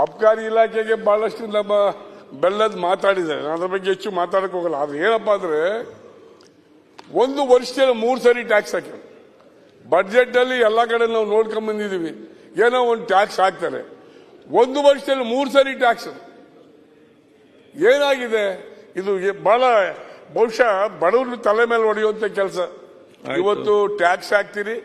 ಅಬ್ಕಾರಿ ಇಲಾಖೆಗೆ ಬಹಳಷ್ಟು ನಮ್ಮ ಬೆಲ್ಲದ್ ಮಾತಾಡಿದ್ದಾರೆ. ನಾನು ಅದ್ರ ಬಗ್ಗೆ ಹೆಚ್ಚು ಮಾತಾಡಕ್ ಹೋಗಲ್ಲ. ಆದ್ರೆ ಏನಪ್ಪಾ ಅಂದ್ರೆ ಒಂದು ವರ್ಷದಲ್ಲಿ ಮೂರು ಸರಿ ಟ್ಯಾಕ್ಸ್ ಹಾಕಿದ್ರು ಬಡ್ಜೆಟ್ ಅಲ್ಲಿ ಎಲ್ಲಾ ಕಡೆ ನಾವು ನೋಡ್ಕೊಂಡ್ ಬಂದಿದೀವಿ. ಏನೋ ಒಂದು ಟ್ಯಾಕ್ಸ್ ಹಾಕ್ತಾರೆ. ಒಂದು ವರ್ಷದಲ್ಲಿ ಮೂರು ಸರಿ ಟ್ಯಾಕ್ಸ್ ಏನಾಗಿದೆ? ಇದು ಬಹಳ ಬಹುಶಃ ಬಡವರು ತಲೆ ಮೇಲೆ ಹೊಡೆಯುವಂತ ಕೆಲಸ. ಇವತ್ತು ಟ್ಯಾಕ್ಸ್ ಹಾಕ್ತೀರಿ.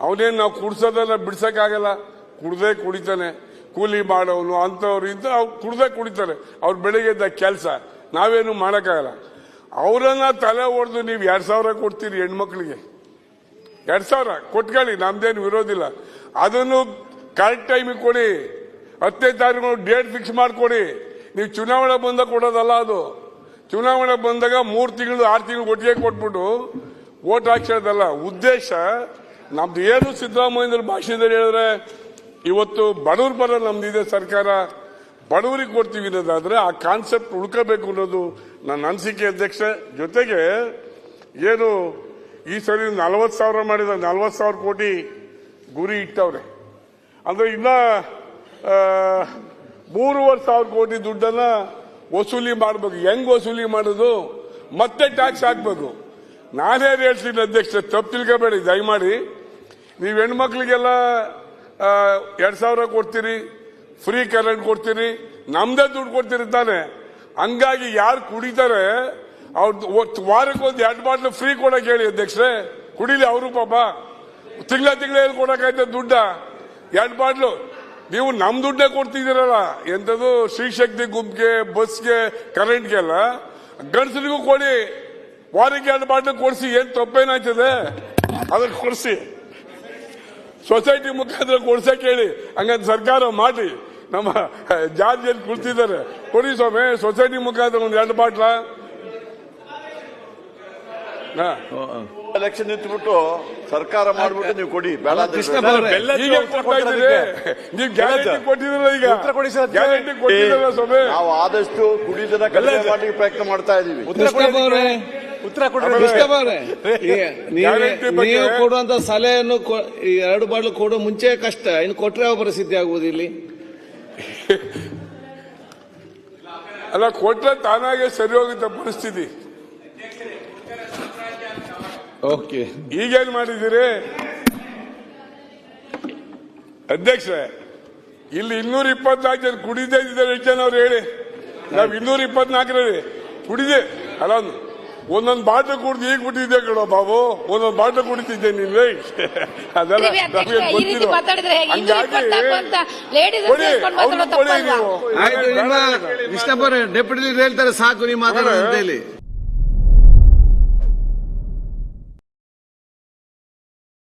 ಅವನೇನ್ ನಾವು ಕುಡ್ಸೋದನ್ನ ಬಿಡ್ಸಕ್ಕಾಗಲ್ಲ. ಕುಡ್ದೇ ಕುಡಿತಾನೆ. ಕೂಲಿ ಮಾಡೋನು ಅಂತವ್ರು ಇದ್ದ ಅವ್ರು ಕುಡ್ದೇ ಕುಡಿತಾರೆ. ಅವ್ರ ಬೆಳಿಗ್ಗೆ ಕೆಲಸ. ನಾವೇನು ಮಾಡೋಕ್ಕಾಗಲ್ಲ. ಅವರನ್ನ ತಲೆ ಹೊಡೆದು ನೀವು ಎರಡು ಸಾವಿರ ಕೊಡ್ತೀರಿ ಹೆಣ್ಮಕ್ಳಿಗೆ. ಎರಡು ಸಾವಿರ ಕೊಟ್ಕೊಳ್ಳಿ, ನಮ್ದೇನು ವಿರೋಧಿಲ್ಲ ಅದನ್ನು ಕರೆಕ್ಟ್ ಟೈಮಿಗೆ ಕೊಡಿ. ಹತ್ತನೇ ತಾರೀಕು ಡೇಟ್ ಫಿಕ್ಸ್ ಮಾಡಿಕೊಡಿ. ನೀವು ಚುನಾವಣೆ ಬಂದಾಗ ಕೊಡೋದಲ್ಲ ಅದು. ಚುನಾವಣೆ ಬಂದಾಗ ಮೂರು ತಿಂಗಳು, ಆರು ತಿಂಗಳು ಒಟ್ಟಿಗೆ ಕೊಟ್ಬಿಟ್ಟು ಓಟ್ ಹಾಕ್ಸೋದಲ್ಲ. ಉದ್ದೇಶ, ನಮ್ದು ಏನು ಸಿದ್ದರಾಮಯ್ಯ ಭಾಷಣದಲ್ಲಿ ಹೇಳಿದ್ರೆ ಇವತ್ತು ಬಡವ್ರ ಬರ ನಮ್ದಿದೆ ಸರ್ಕಾರ. ಬಡವರಿಗೆ ಕೊಡ್ತೀವಿ ಅನ್ನೋದಾದ್ರೆ ಆ ಕಾನ್ಸೆಪ್ಟ್ ಉಳ್ಕೋಬೇಕು ಅನ್ನೋದು ನನ್ನ ಅನಿಸಿಕೆ ಅಧ್ಯಕ್ಷ. ಜೊತೆಗೆ ಏನು ಈ ಸರಿ ನಲವತ್ತು ಸಾವಿರ ಮಾಡಿದ ನಲವತ್ತು ಸಾವಿರ ಕೋಟಿ ಗುರಿ ಇಟ್ಟವ್ರೆ. ಅಂದ್ರೆ ಇನ್ನ ಮೂರುವರೆ ಸಾವಿರ ಕೋಟಿ ದುಡ್ಡನ್ನ ವಸೂಲಿ ಮಾಡಬೇಕು. ಹೆಂಗ್ ವಸೂಲಿ ಮಾಡೋದು? ಮತ್ತೆ ಟ್ಯಾಕ್ಸ್ ಹಾಕ್ಬೇಕು. ನಾನೇ ಹೇಳ್ತೀನಿ ಅಧ್ಯಕ್ಷ, ತಪ್ಪು ತಿಳ್ಕೋಬೇಡಿ. ದಯಮಾಡಿ. ನೀವು ಹೆಣ್ಮಕ್ಳಿಗೆಲ್ಲ ಎರಡ್ ಸಾವಿರ ಕೊಡ್ತೀರಿ ಫ್ರೀ ಕರೆಂಟ್ ಕೊಡ್ತೀರಿ ನಮ್ದೇ ದುಡ್ಡು ಕೊಡ್ತೀರಿ ತಾನೆ ಹಂಗಾಗಿ ಯಾರು ಕುಡಿತಾರೆ, ಅವ್ರ ವಾರಕ್ಕೆ ಒಂದು ಎರಡು ಬಾಟ್ಲು ಫ್ರೀ ಕೊಡಕ್ ಹೇಳಿ ಅಧ್ಯಕ್ಷರೇ. ಕುಡಿಲಿ ಅವರು ಪಾಪ. ತಿಂಗಳ ತಿಂಗಳ ಎಲ್ಲಿ ಕೊಡಕ್ಕಾಯ್ತದೆ ದುಡ್ಡ? ಎರಡು ಬಾಟ್ಲು. ನೀವು ನಮ್ ದುಡ್ಡೇ ಕೊಡ್ತಿದ್ದೀರಲ್ಲ, ಎಂಥದ್ದು ಶ್ರೀಶಕ್ತಿ ಗುಂಪಿಗೆ, ಬಸ್ಗೆ ಕರೆಂಟ್ಗೆಲ್ಲ ಗಂಡಸರಿಗೂ ಕೊಡಿ. ವಾರಕ್ಕೆ ಎರಡು ಬಾಟ್ಲು ಕೊಡಿಸಿ, ಏನು ತಪ್ಪೇನಾಯ್ತದೆ? ಅದಕ್ಕೆ ಕೊಡಿಸಿ. ಸೊಸೈಟಿ ಮುಖಾಂತರ ಕೊಡ್ಸಕ್ ಹೇಳಿ ಹಂಗಂತ ಸರ್ಕಾರ ಮಾಡಿ. ನಮ್ಮ ಜಾರ್ಜಿಯಲ್ಲಿ ಕುಳಿತಿದ್ದಾರೆ. ಕೊಡಿ ಸ್ವಾಮಿ ಸೊಸೈಟಿ ಮುಖಾಂತರ ಒಂದು ಎರಡು ಬಾಟ್ಲ. ಎಲೆಕ್ಷನ್ ನಿಂತ್ಬಿಟ್ಟು ಸರ್ಕಾರ ಮಾಡ್ಬಿಟ್ಟು ನೀವು ಕೊಡಿ. ಗ್ಯಾರಂಟಿ ಕೊಟ್ಟಿದ್ದೀರಲ್ಲ ಈಗ. ಉತ್ತರ ಕೊಡಿ ಸರ್. ಗ್ಯಾರಂಟಿ ಕೊಟ್ಟಿದ್ದೀರಲ್ಲ ಸ್ವಾಮಿ. ನಾವು ಆದಷ್ಟು ಕುಡಿದನ್ನ ಕಡಿಮೆ ಬೆಲ್ಲ- ಪ್ರಯತ್ನ ಮಾಡ್ತಾ ಇದೀವಿ. ಉತ್ತರ ನೀವು ಕೊಡುವಂತ ಸಲಹೆಯನ್ನು ಕೊ- ಈ ಎರಡು ಬಾಟ್ಲು ಕೊಡೋ ಮುಂಚೆ ಕಷ್ಟ. ಇನ್ನು ಕೊಟ್ರೆ ಯಾವ ಪರಿಸ್ಥಿತಿ ಆಗುವುದು ಇಲ್ಲಿ? ಅಲ್ಲ ಕೊಟ್ರೆ ತಾನಾಗೆ ಸರಿ ಹೋಗಿದ್ದ ಪರಿಸ್ಥಿತಿ. ಓಕೆ. ಈಗೇನ್ ಮಾಡಿದ್ದೀರಿ? ಅಧ್ಯಕ್ಷ ಇಲ್ಲಿ ಇನ್ನೂರ ಇಪ್ಪತ್ನಾಲ್ಕು ಜನ ಕುಡಿದೇ ಇದ್ದಾರೆ ಎಷ್ಟು ಜನ ಅವ್ರು ಹೇಳಿ. ನಾವ್ ಇನ್ನೂರ ಇಪ್ಪತ್ನಾಲ್ಕರಲ್ಲಿ ಕುಡಿದೆ ಅಲ್ಲ ಒಂದು- ಒಂದೊಂದು ಬಾಟ್ಲು ಕುಡಿದು ಈಗ ಬಿಟ್ಟಿದ್ದೆ ಕಣೋ ಬಾಬು? ಒಂದೊಂದು ಬಾಟ್ಲು ಕುಡಿತಿದ್ದೆ ನೀನ್. ಅದೆಲ್ಲ ನಮಗೆ ಗೊತ್ತಿಲ್ಲ. ಹಂಗಾಗಿ ಡೆಪ್ಯೂಟಿ ಹೇಳ್ತಾರೆ ಸಾಕು ನೀವು ಮಾತಾಡೋದು ಅಂತ ಹೇಳಿ.